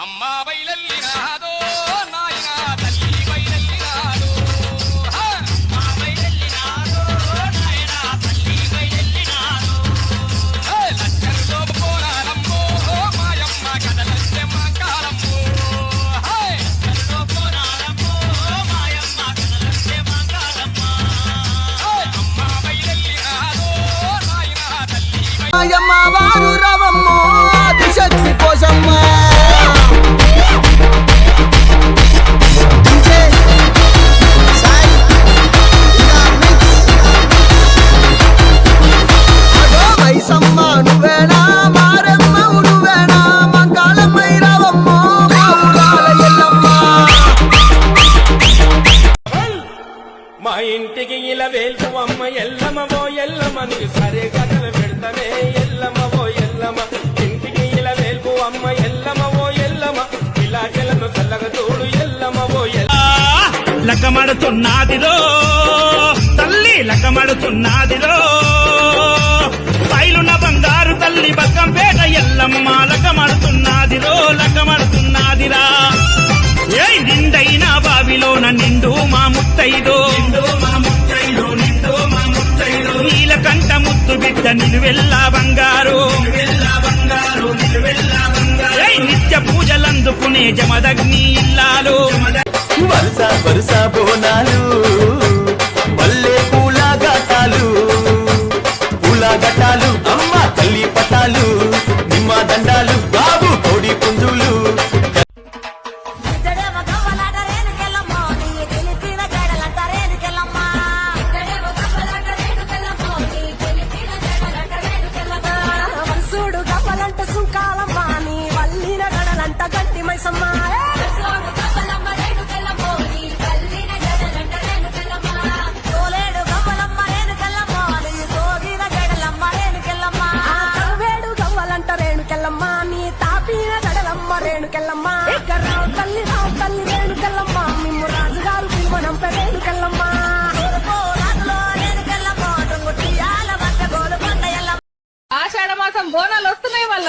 அம்மாவை లకమడుతున్నాదిరో తల్లి లకమడుతున్నాదిరో. పైలున్న బంగారు తల్లి బక్కంపేట ఎల్లమ్మ లకమడుతున్నాదిరో లకమడుతున్నాదిరా. ఏ నిండైన బావిలోన నిండు మా ముత్తైదో. కంట ముత్తు బిడ్డ నిలువెల్లా బంగారు. నిత్య పూజలందుకునే జమదగ్ని ఇల్లాలు. వరుస వరుస బోనాలు. మల్లె బోనాలు వస్తున్నాయి వాళ్ళ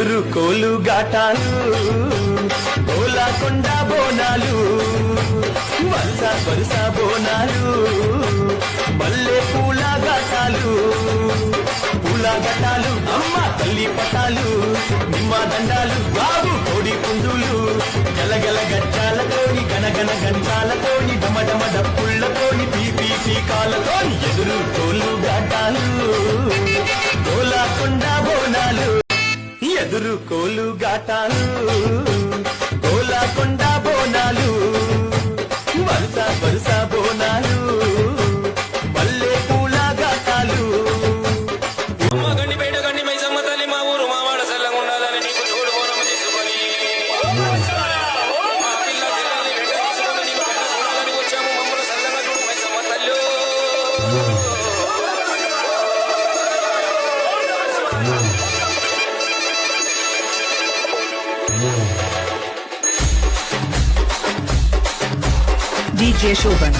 ఎదురుకోలు ఘాటాలు కొండ బోనాలు వరుస వరుస బోనాలు మల్లె పూల ఘాటాలు పూల గటాలు అమ్మ తల్లి పటాలు నిమ్మ దండాలు బాబు కోడి పుందులు గలగల గట్టాలతోని గనగన గంటాలతోని డమ డమ డప్పుళ్ళతోని పీపీ పీకాలతోని ఎదురు కోలు గాటాలు DJ Shoban.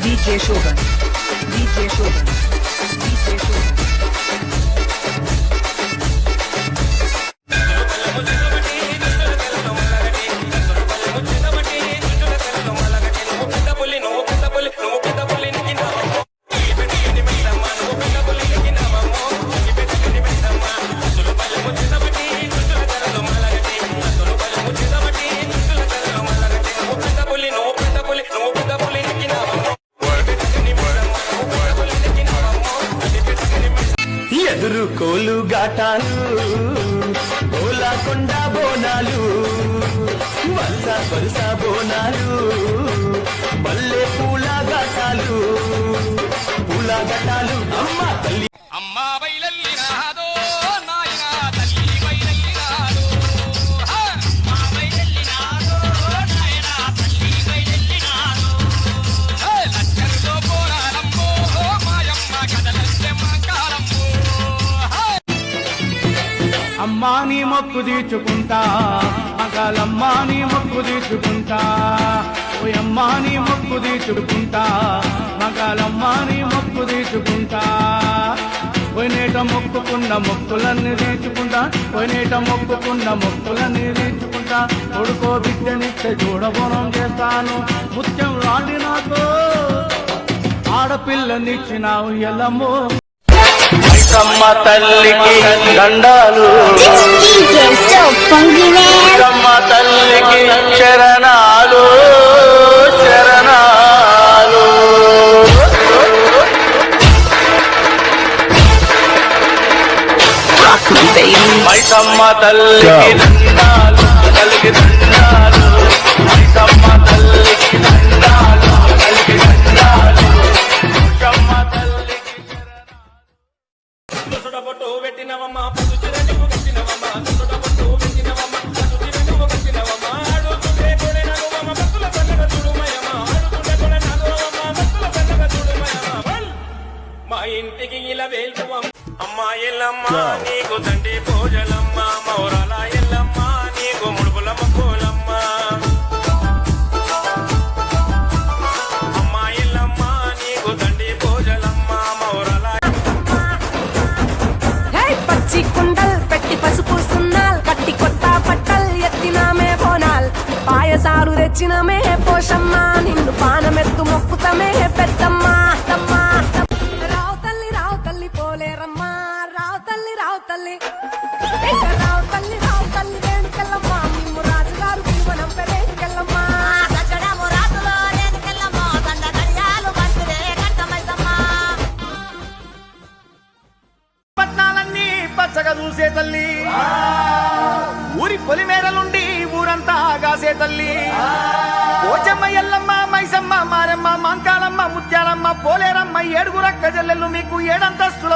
DJ Shoban. DJ Shoban. కోలు గాటాలు కొండ బోనాలు వలస వలస బోనాలు మల్లె పూల ఘాటాలు పూల ఘటాలు. అమ్మ తల్లి అమ్మా నీ మొక్కు తీర్చుకుంటా. మగాలమ్మా నీ మొక్కు తీర్చుకుంటా. ఓయమ్మా నీ మొక్కు తీర్చుకుంటా. మగాలమ్మా నీ మొక్కు తీర్చుకుంటా. పోయినేట మొక్కుకున్న మొక్కులన్నీ తీర్చుకుంటా. పోయినేట మొక్కుకున్న మొక్కులన్నీ తీర్చుకుంటా. కొడుకో బిడ్డనిస్తే చూడబోనం చేస్తాను. ముత్యం రాండి నాకు. ఆడపిల్లనిచ్చినావు ఎల్లమ్మో. మైసమ్మ తల్లికి దండాలు. మైసమ్మ తల్లికి చరణాలు చరణాలు మైసమ్మ తల్లికి దండాలు. తెచ్చినమే పోషమ్మ నిన్ను పానమెత్తు మొక్కుతమే పెద్దమ్మ రావు తల్లి రావు తల్లి పోలేరమ్మా రావు తల్లి రావు తల్లి. రావు తల్లి తల్లి రాజుగారు రేణుకెళ్ళమ్మ పట్నాలన్నీ పచ్చగా చూసే తల్లి. ఊరి పొలిమేరలుండి ఊరంతా ఆగాసే తల్లి. పోలేరమ్మ ఏడుగురా జల్లెలు మీకు ఏడంతస్తుల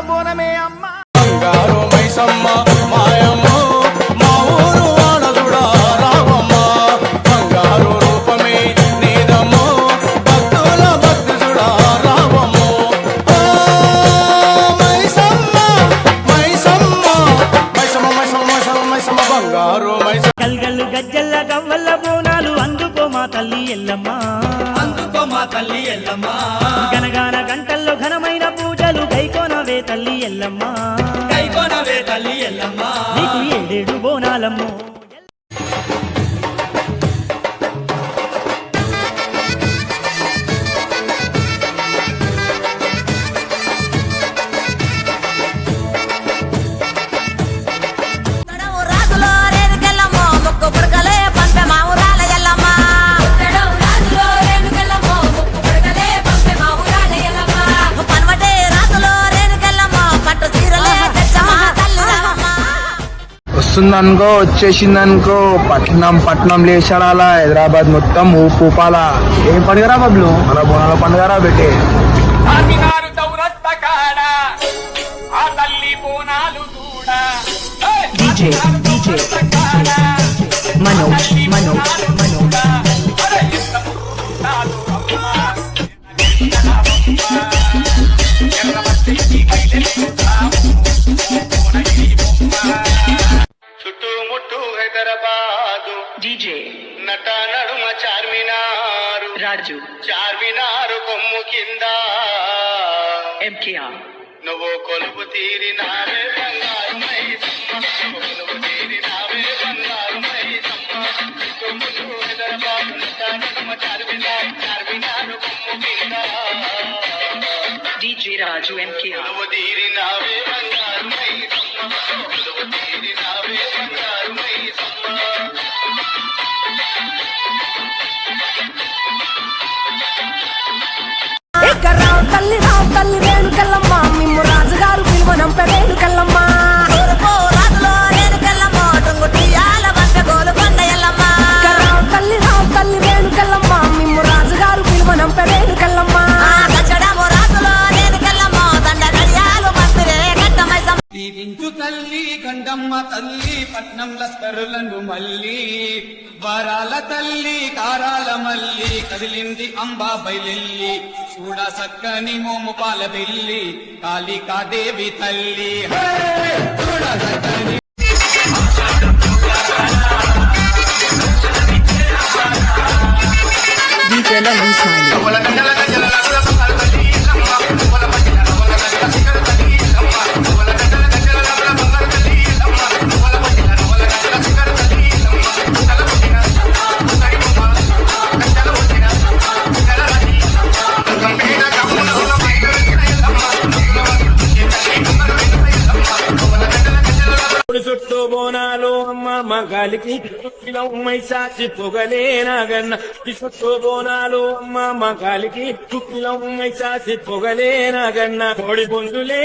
తల్లి ఎల్లమ్మ. కైకోనవే తల్లి ఎల్లమ్మ. నీకు ఏడేడు బోనాలమ్మో. వస్తుందనుకో వచ్చేసిందనుకో పట్నం పట్నం లేచాడాలా హైదరాబాద్ మొత్తం ఊపు ఊపాలా ఏం పండుగరా బబ్లు మన బోనాల పండుగరా పెట్టే! DJ, DJ, Manoj, Manoj, Manoj. Charminar Raju, Charminar కొమ్ము కింద. MKR. నువ్వు కొలుపు తీరినావే బంగారు నువ్వు కొలుపు తీరినావే బంగారు చార్మినారు కొమ్ము కింద. DJ Raju, MKR. కొలువు తీరినావే బంగారు కొలువు తీరినావే బంగారు రావు తల్లి రావు తల్లి రేణుకల్లమ్మ మిమ్ము రాజుగారు పిలువనం రేణుకెళ్ళమ్మ కదిలింది అంబా బయలెల్లి చూడ సక్కని మోము పాల బిల్లి కాళికాదేవి తల్లి. చూడ సక్కని DJ చుట్టూ మా గాలికి కుక్కిలమ్మై సాచి పొగలేనాగన్న పొగలే నాగన్న. ఈ చుట్టూ బోనాలు అమ్మ మగాలికి తుక్కిలం మైసాసి పొగలే నాగన్న. కోడి పుంజులే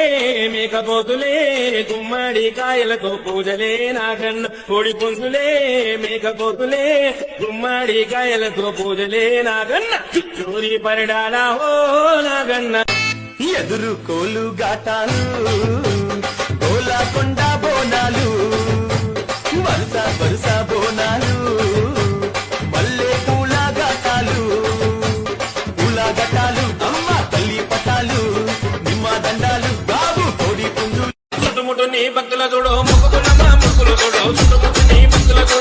మేకపోతులే గుమ్మడి కాయలతో పూజలే నాగన్న. కోడి పుంజులే మేకపోతులే గుమ్మడి కాయలతో పూజలే నాగన్న. చూరి పరిడాల ఓ నాగన్న. ఎదురు కోలు గాటాలు కోలాకొండ బోనాలు వరుస బోనాలు పూల గాటాలు పూల గటాలు అమ్మ తల్లి పటాలు నిమ్మ దండాలు బాబు కోడి పుంజులు. చుట్టుముట్టు భక్తుల చూడో ముక్కుకున్నమా ముక్కులు చూడో చుట్టుముట్టు భక్తుల చూడో.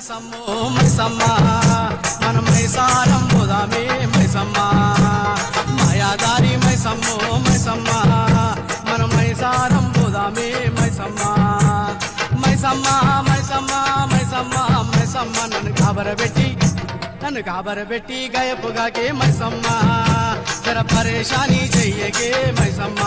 మైసమ్మో మైసమ్మ మనం మైసారం పోదామే మైసమ్మ మాయాదారి మైసమ్మో మైసమ్మ మనం మైసారం పోదామే మైసమ్మ మైసమ్మ మైసమ్మ మైసమ్మ మైసమ్మ నన్ను కాబరబెట్టి నన్ను కాబరబెట్టి గయపుగాకే మైసమ్మ జర పరేషాని చెయ్యకే మైసమ్మ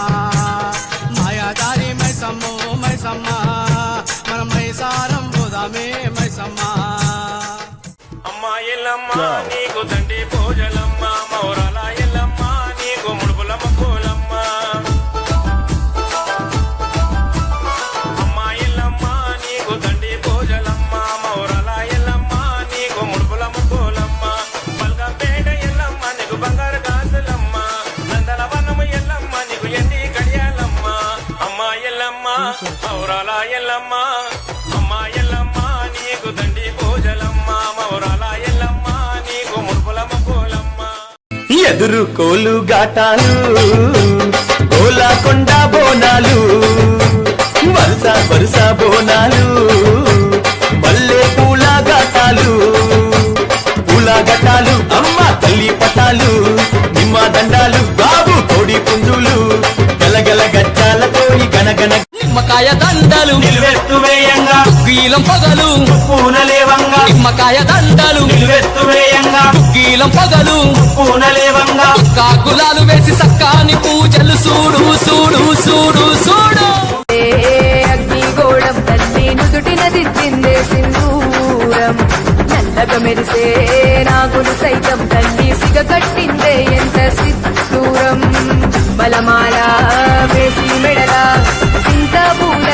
నీకు తండ్రి పూజలమ్మ మౌరాల ఎల్లమ్మ నీకు ముడుపుల మక్కులమ్మ అమ్మా ఎల్లమ్మ నీకు తండ్రి పూజలమ్మ మౌరాల ఎల్లమ్మ నీకు ముడుపుల మక్కులమ్మ పల్గపేట ఎల్లమ్మ నీకు బంగారు గాజులమ్మ నందల వనము ఎల్లమ్మ నీకు ఎండి కడియాలమ్మ. అమ్మా ఎల్లమ్మ మౌరాల ఎల్లమ్మ. అమ్మా ఎల్లమ్మ నీకు తండ్రి పూజలమ్మ ఎదురు కోలు గాటాలు కోలాకొండ బోనాలు వరుస వరుస బోనాలు మల్లె పూల గాటాలు పూల గటాలు అమ్మ తల్లి పటాలు నిమ్మ దండాలు బాబు కోడి పుంజులు గలగల గచ్చాలతో గనగన నిమ్మకాయ దండలు నిలువెత్తు వేయంగా గీలం పగలు పూనలేవంగా నిమ్మకాయ దండలు. గీలం పొగలు. కాకులాలు వేసి సక్కాని పూజలు. సూడు సూడు సూడు సూడు. అగ్నిగోళం తల్లి నుదుటిన దిద్దిందే సింధూరం. నల్లగ మెరిసే నాగులు సైతం తల్లి సిగ కట్టిందే ఎంత సిద్ధూరం. బలమాల వేసి మెడల సింత పూల